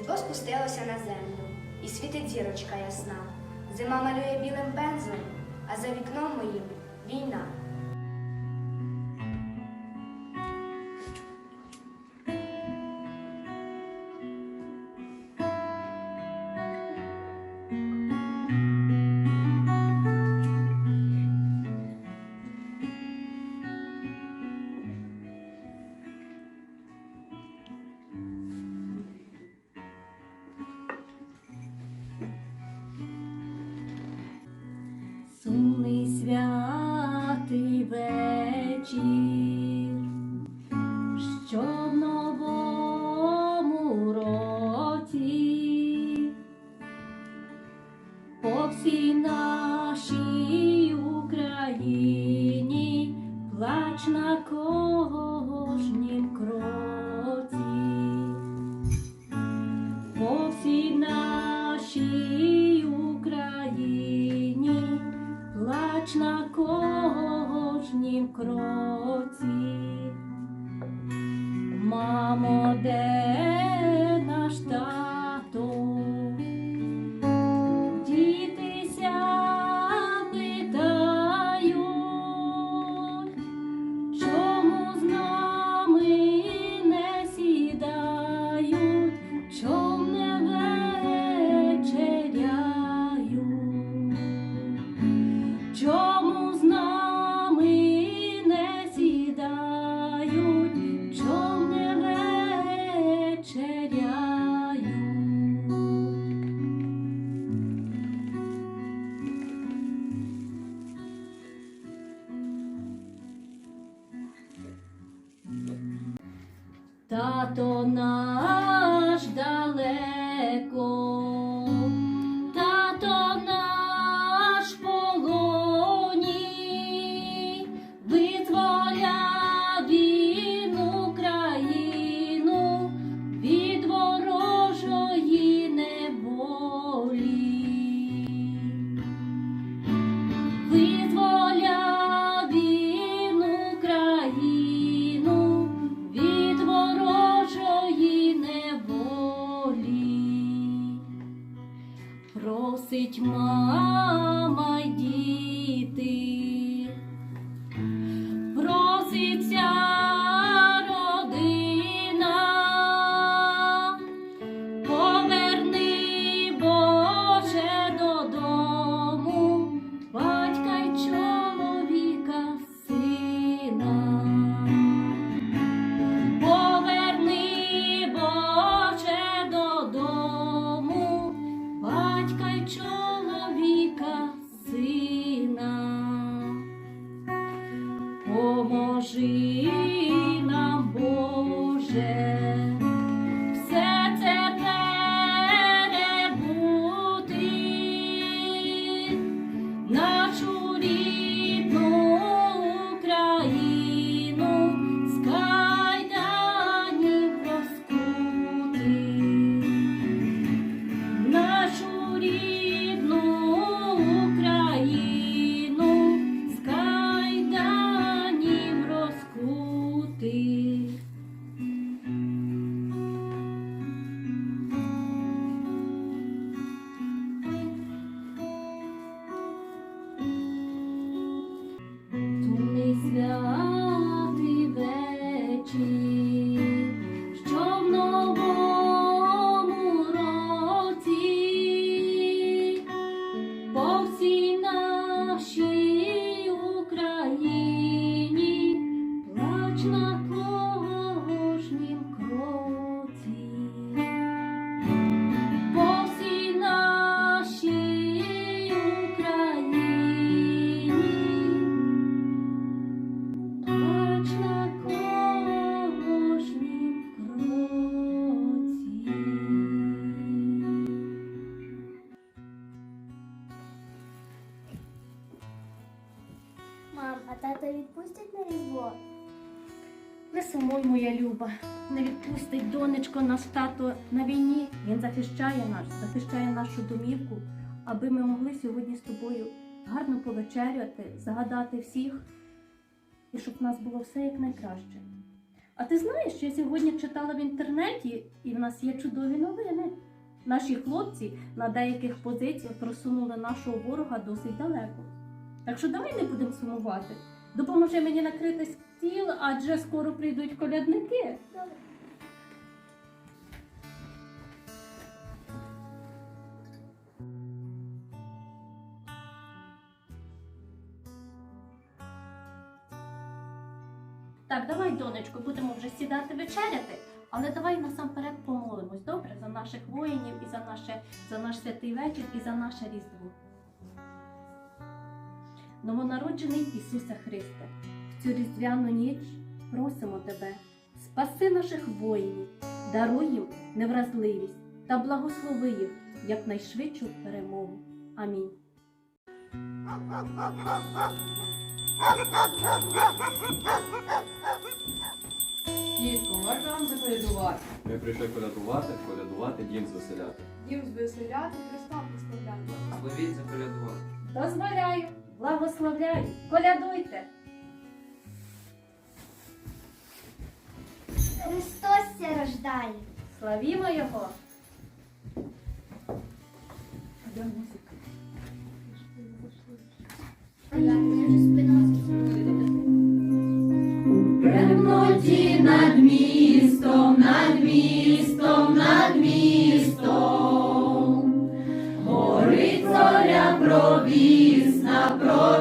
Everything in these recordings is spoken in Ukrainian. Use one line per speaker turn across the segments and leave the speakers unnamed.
Різдво спустилося на землю, і світить зірочка ясна. Зима малює білим пензлем, а за вікном моїм війна.
Святий вечір, що в новому році? По всій нашій Україні плач на кожнім кроці. Мамо, де далеко, Просить Люба, не відпустить донечко наш тато на війні. Він захищає нас, захищає нашу домівку, аби ми могли сьогодні з тобою гарно повечеряти, загадати всіх, і щоб в нас було все як. А ти знаєш, я сьогодні читала в інтернеті, і в нас є чудові новини. Наші хлопці на деяких позиціях просунули нашого ворога досить далеко. Так що давай не будемо сумувати. Допоможи мені накрити стіл, адже скоро прийдуть колядники. Так, давай, донечко, будемо вже сідати вечеряти, але давай насамперед помолимось, добре, за наших воїнів і за, наше, за наш святий вечір і за наше Різдво. Новонароджений Ісусе Христе, в цю різдвяну ніч просимо Тебе, спаси наших воїнів, даруй їм невразливість та благослови їх якнайшвидшу перемогу. Амінь.
Дітко, можна вам заколядувати?
Ми прийшли колядувати, колядувати, дім звеселяти.
Дім звеселяти, Христа прославляти.
Благословіть заколядувати.
Дозволяю, благословляю, колядуйте.
Христос ся рождає.
Славімо Його.
Темноті над містом, над містом, над містом, горить зоря провісна,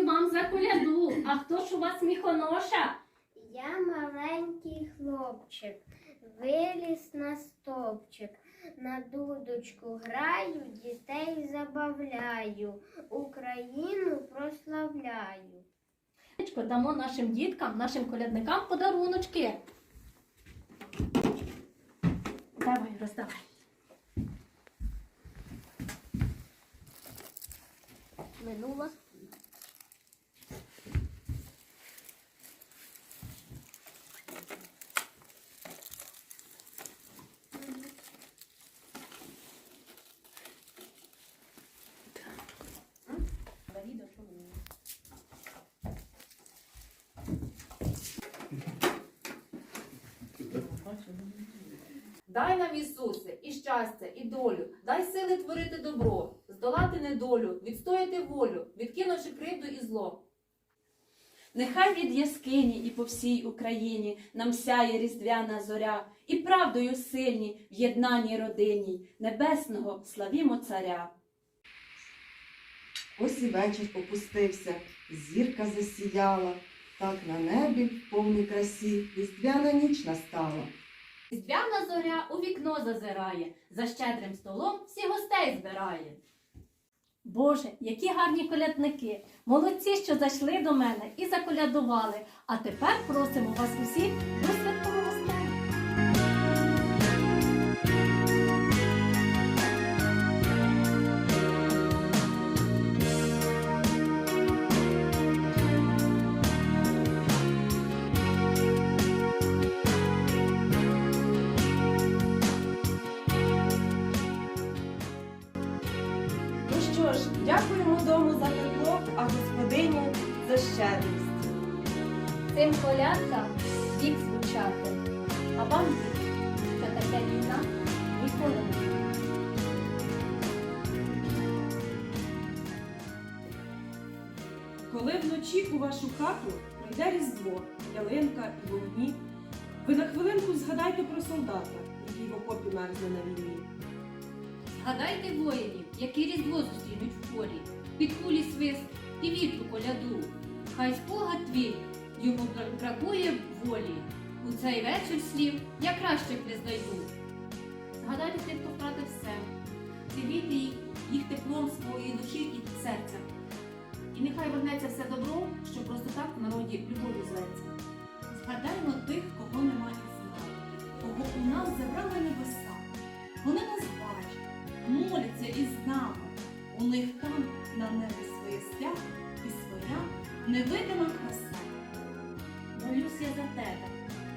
Дякую вам за коляду. А хто ж у вас міхоноша?
Я маленький хлопчик, виліз на стовпчик, на дудочку граю, дітей забавляю, Україну прославляю.
Дамо нашим діткам, нашим колядникам подаруночки. Давай, роздавай.
Дай нам, Ісусе, і щастя, і долю, дай сили творити добро, здолати недолю, відстояти волю, відкинувши кривду і зло.
Нехай від яскині і по всій Україні нам сяє різдвяна зоря, і правдою сильні в єднаній родині небесного славімо царя.
Ось і вечір опустився, зірка засіяла, так на небі в повній красі різдвяна ніч настала.
Різдвяна зоря у вікно зазирає, за щедрим столом всі гостей збирає.
Боже, які гарні колядники! Молодці, що зайшли до мене і заколядували. А тепер просимо вас усіх до святкового столу.
Ну ж, дякуємо дому за тепло, а господині за щедрість.
Цим колядкам вік звучати, а вам вік, що таке війна ніколи не.
Коли вночі у вашу хату прийде різдво, ялинка і вогні, ви на хвилинку згадайте про солдата, який в окопі мерзне на війні.
Згадайте воїнів, які різдво зустрінуть в полі, під кулі свист і вітру коляду. Хай спогад твій йому бра- бракує волі. У цей вечір слів я краще б не знайду. Згадайте тих, хто втратив все, зігрійте їх, їх теплом своєї душі і серця. І нехай вернеться все добро, що просто так в народі любов'ю зветься.
Згадаймо тих, кого немає нами, кого у нас забрали небеса. Вони нас бачать, моляться із нами. У них там на небі своє свято і своя невидима краса.
Молюся за тебе,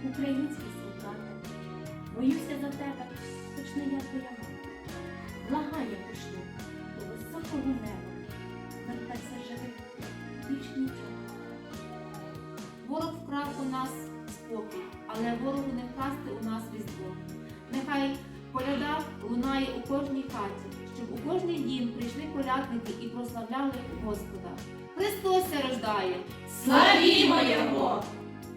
український солдати. Боюся за тебе, хоч не я твоя мати. Благаю пошлю до високого неба. Вертайся живий, більш нічого.
Ворог вкрав у нас спокій, але ворогу не вкрасти у нас різдво. Нехай коляда лунає у кожній хаті, щоб у кожний дім прийшли колядники і прославляли Господа. Христос рождає!
Славімо Його!